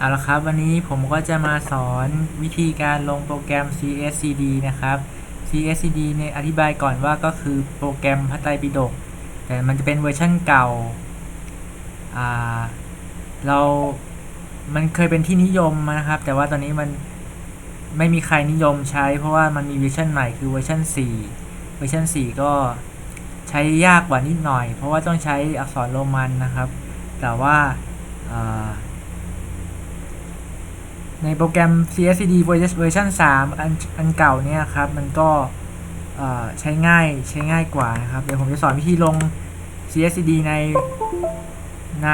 เอาละครับ วันนี้ผมก็จะมาสอนวิธีการลงโปรแกรม CSCD นะครับ CSCD เนี่ยอธิบายก่อนว่าก็คือโปรแกรมพระไตรปิฎกแต่มันจะเป็นเวอร์ชันเก่าอ่าเรา มันเคยเป็นที่นิยมนะครับ แต่ว่าตอนนี้มันไม่มีใครนิยมใช้ เพราะว่ามันมีเวอร์ชันใหม่คือเวอร์ชัน4 เวอร์ชัน4 ก็ใช้ยากกว่านิดหน่อย เพราะว่าต้องใช้อักษรโรมันนะครับ แต่ว่าอ่า ในโปรแกรม CSCD เวอร์ชัน3อันอันเก่าเนี่ยครับ มันก็ใช้ง่ายใช้ง่ายกว่านะครับ เดี๋ยวผมจะสอนวิธีลง CSCD ในใน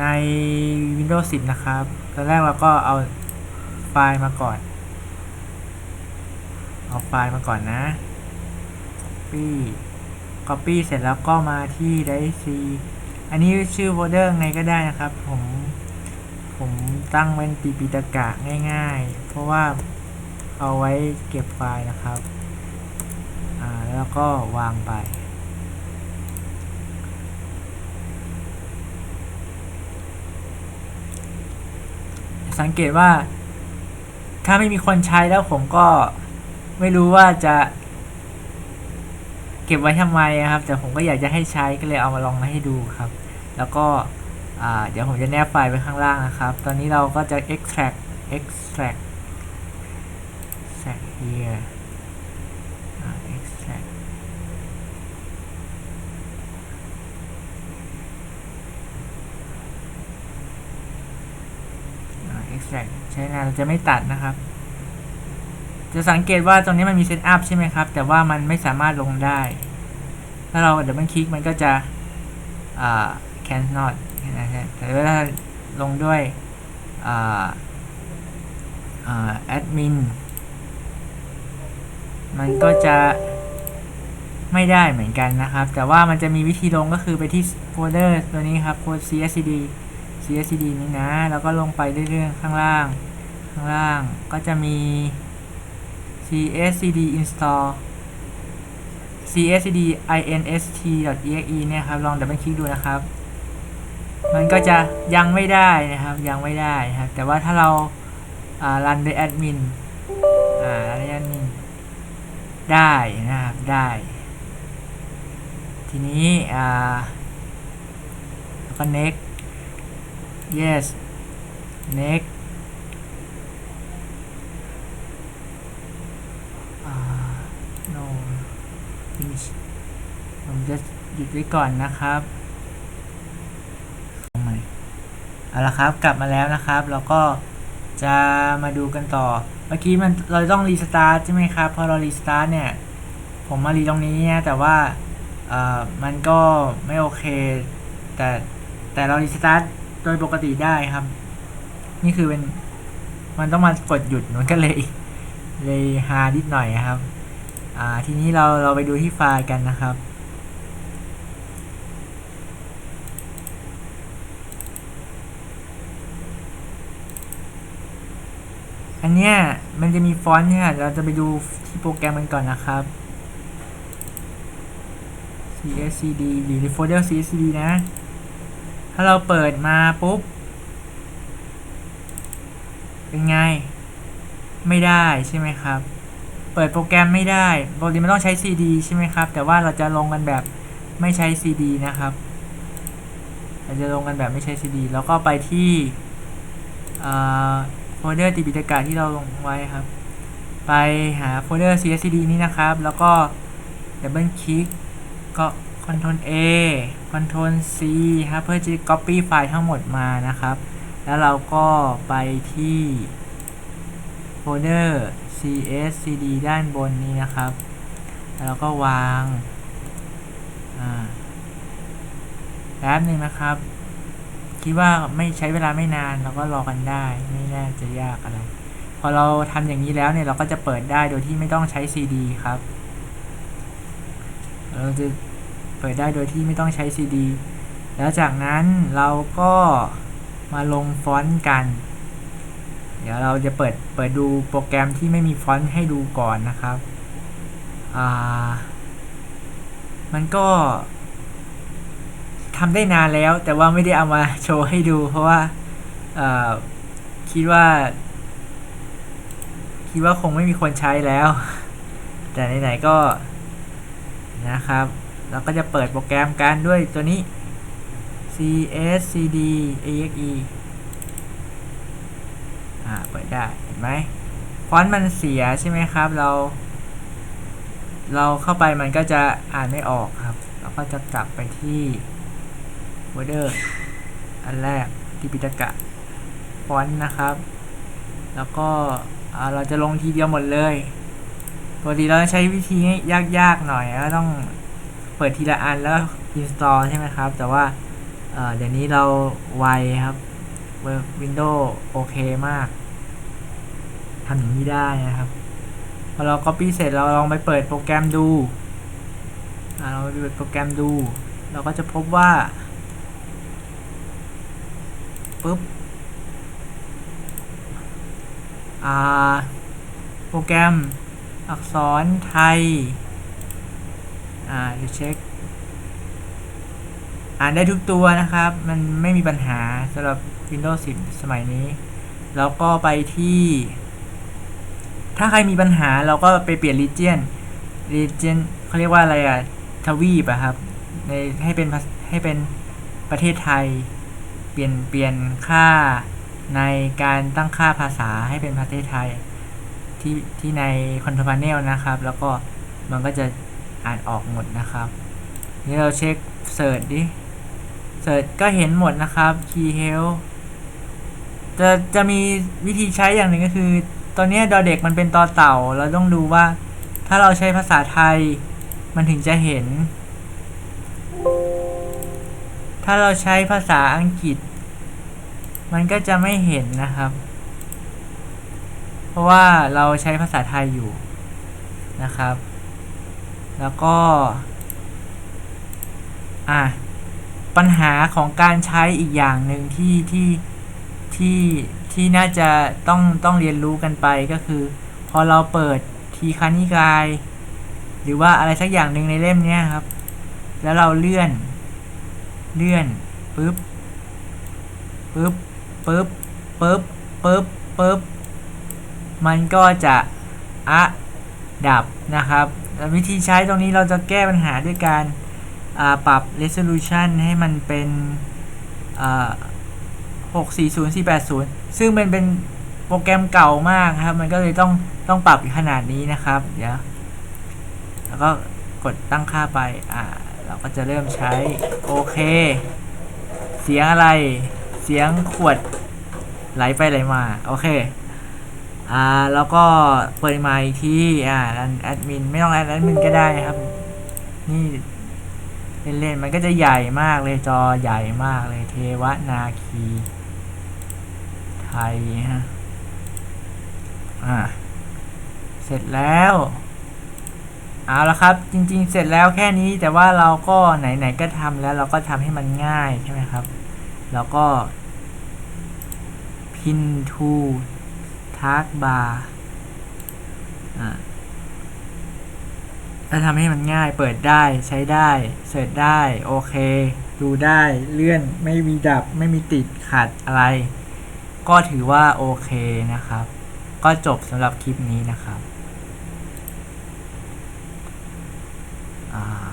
ใน Windows 10 นะครับ ตอนแรกเราก็เอาไฟล์มาก่อน เอาไฟล์มาก่อนนะ copy copy เสร็จแล้วก็มาที่ drive C อันนี้ชื่อโฟลเดอร์ไงก็ได้นะครับ ผม ผมตั้งเป็นปีปีตะกะง่าย ๆ เพราะว่าเอาไว้เก็บไฟล์นะครับแล้วก็วางไป สังเกตว่า ถ้าไม่มีคนใช้แล้วผมก็ไม่รู้ว่าจะ เก็บไว้ทำไมอะครับ แต่ผมก็อยากจะให้ใช้ก็เลยเอามาลองมาให้ดูครับ แล้วก็ เดี๋ยวผมจะแนบไฟล์ไว้ข้างล่างนะครับ ตอนนี้เราก็จะ extract extract extract here extract extract ใช้งานเราจะไม่ตัดนะครับ จะสังเกตว่าตรงนี้มันมีเซตอัพใช่ไหมครับ แต่ว่ามันไม่สามารถลงได้ ถ้าเราเดี๋ยวมันคลิกมันก็จะอ่า cannot นะฮะแต่ว่าถ้าลงด้วย admin มันก็จะไม่ได้เหมือนกันนะครับ แต่ว่ามันจะมีวิธีลงก็คือไปที่โฟลเดอร์ตัวนี้ครับโฟล CSD CSD นี้นะ แล้วก็ลงไปเรื่อยๆข้างล่าง ข้างล่างก็จะมี CSD install CSD inst.exe เนี่ยครับ ลองดับเบิลคลิกดูนะครับ มันก็จะยังไม่ได้นะครับยังไม่ได้นะครับแต่ว่าถ้าเราอ่ารันด้วยแอดมินอ่ารันด้วยแอดมินได้นะครับได้ ทีนี้อ่าแล้วก็ next yes next อ่า no finish ผมจะหยุดไว้ก่อนนะครับเอาใหม่ เอาละครับกลับมาแล้วนะครับ แล้วก็จะมาดูกันต่อ เมื่อกี้มันเราต้องรีสตาร์ทใช่ไหมครับพอเรารีสตาร์ทเนี่ย ผมมารีตรงนี้นะแต่ว่าเอ่อมันก็ไม่โอเค แต่แต่เรารีสตาร์ทโดยปกติได้ครับ นี่คือเป็นมันต้องมากดหยุดมันก็เลยเลยฮานิดหน่อยครับ อ่าทีนี้เราเราไปดูที่ไฟล์กันนะครับ อันเนี้ยมันจะมีฟอนต์เนี่ยเราจะไปดูที่โปรแกรมมันก่อนนะครับ cscd อยู่ในโฟลเดอร์ cscd นะ ถ้าเราเปิดมาปุ๊บ เป็นไง ไม่ได้ใช่ไหมครับ เปิดโปรแกรมไม่ได้ปกติมันต้องใช้ CD ใช่ไหมครับ แต่ว่าเราจะลงกันแบบไม่ใช้ CD นะครับ เราจะลงกันแบบไม่ใช้ CD แล้วก็ไปที่ โฟลเดอร์ติปิตกะที่เราลงไว้ครับ ไปหาโฟลเดอร์ cscd นี้นะครับ แล้วก็ดับเบิลคลิกก็ Ctrl A Ctrl C ครับ เพื่อจะ copy ไฟล์ทั้งหมดมานะครับ แล้วเราก็ไปที่โฟลเดอร์ cscd ด้านบนนี้นะครับ แล้วเราก็วางอ่าแป๊บหนึ่งนะครับ คิดว่าไม่ใช้เวลาไม่นานเราก็รอกันได้ ไม่น่าจะยากอะไร พอเราทำอย่างนี้แล้วเนี่ยเราก็จะเปิดได้โดยที่ไม่ต้องใช้ CD ครับ เราจะเปิดได้โดยที่ไม่ต้องใช้ CD แล้วจากนั้นเราก็มาลงฟอนต์กัน เดี๋ยวเราจะเปิดเปิดดูโปรแกรมที่ไม่มีฟอนต์ให้ดูก่อนนะครับ อ่า มันก็ ทำได้นานแล้ว แต่ว่าไม่ได้เอามาโชว์ให้ดู เพราะว่าคิดว่า คิดว่าคงไม่มีคนใช้แล้ว แต่ไหนๆก็นะครับ เราก็จะเปิดโปรแกรมกันด้วยตัวนี้ CSCD exe อ่า เปิดได้ เห็นไหมฟอนต์มันเสียใช่ไหมครับ เรา เราเข้าไปมันก็จะอ่านไม่ออกครับ เราก็จะกลับไปที่ border อันแรกที่ปิตกะฟอนต์นะครับ แล้วก็เราจะลงทีเดียวหมดเลยปกติเราจะใช้วิธียากๆหน่อยก็ต้องเปิดทีละอันแล้ว install ใช่ไหมครับ แต่ว่าเเดี๋ยวนี้เราไวครับ Windows โอเคมากทำอย่างนี้ได้นะครับพอเรา copy เสร็จเราลองไปเปิดโปรแกรมดูเราไปเปิดโปรแกรมดู เราก็จะพบว่า ปุ๊บโปรแกรมอักษรไทย อ่าเดี๋ยวเช็ค อ่านได้ทุกตัวนะครับ มันไม่มีปัญหาสำหรับ Windows 10 สมัยนี้ แล้วก็ไปที่ ถ้าใครมีปัญหาเราก็ไปเปลี่ยน region region เขาเรียกว่าอะไรอะทวีปอะครับ ในให้เป็นให้เป็นประเทศไทย ปลี่ยนเปลี่ยนค่าในการตั้งค่าภาษาให้เป็นประเทศไทย ที่ที่ใน Control Panel นะครับ แล้วก็มันก็จะอ่านออกหมดนะครับ นี่เราเช็คเสิร์ชดิเสิร์ชก็เห็นหมดนะครับ Key Help จะจะมีวิธีใช้อย่างหนึ่งก็คือ ตอนนี้ดอเด็กมันเป็นต่อเต่า เราต้องดูว่า ถ้าเราใช้ภาษาไทย มันถึงจะเห็น ถ้าเราใช้ภาษาอังกฤษ มันก็จะไม่เห็นนะครับ เพราะว่าเราใช้ภาษาไทยอยู่นะครับ แล้วก็ อะปัญหาของการใช้อีกอย่างหนึ่งที่ที่ที่ที่น่าจะต้องต้องเรียนรู้กันไปก็คือ พอเราเปิดทีคานิกาย หรือว่าอะไรสักอย่างหนึ่งในเล่มนี้ครับ แล้วเราเลื่อน เลื่อนปึ๊บปึ๊บปึ๊บปึ๊บปึ๊บปึ๊บมันก็จะอะดับนะครับ วิธีใช้ตรงนี้เราจะแก้ปัญหาด้วยการอ่าปรับ resolution ให้มันเป็นอ่า640480 ซึ่งมันเป็นโปรแกรมเก่ามากครับ มันก็เลยต้องต้องปรับขนาดนี้นะครับ เดี๋ยว แล้วก็กดตั้งค่าไป อ่า เราก็จะเริ่มใช้ โอเค เสียงอะไร เสียงขวดไหลไปไหลมา โอเค อ่า แล้วก็เปิดไมาอีกทีอ่าแอดมิน ไม่ต้องแอดมินก็ได้ครับ นี่เล่นๆมันก็จะใหญ่มากเลยจอใหญ่มากเลยเทวนาคี ไทยฮะ อ่า เสร็จแล้ว เอาละครับ จริงๆ เสร็จแล้วแค่นี้แต่ว่าเราก็ไหนๆก็ทำแล้วเราก็ทำให้มันง่ายใช่ไหมครับ แล้วก็ pin to task bar อ่าถ้าทำให้มันง่ายเปิดได้ใช้ได้ เสิร์ชได้ โอเค ดูได้เลื่อนไม่มีดับไม่มีติดขัดอะไร ก็ถือว่าโอเคนะครับ ก็จบสำหรับคลิปนี้นะครับ Ah.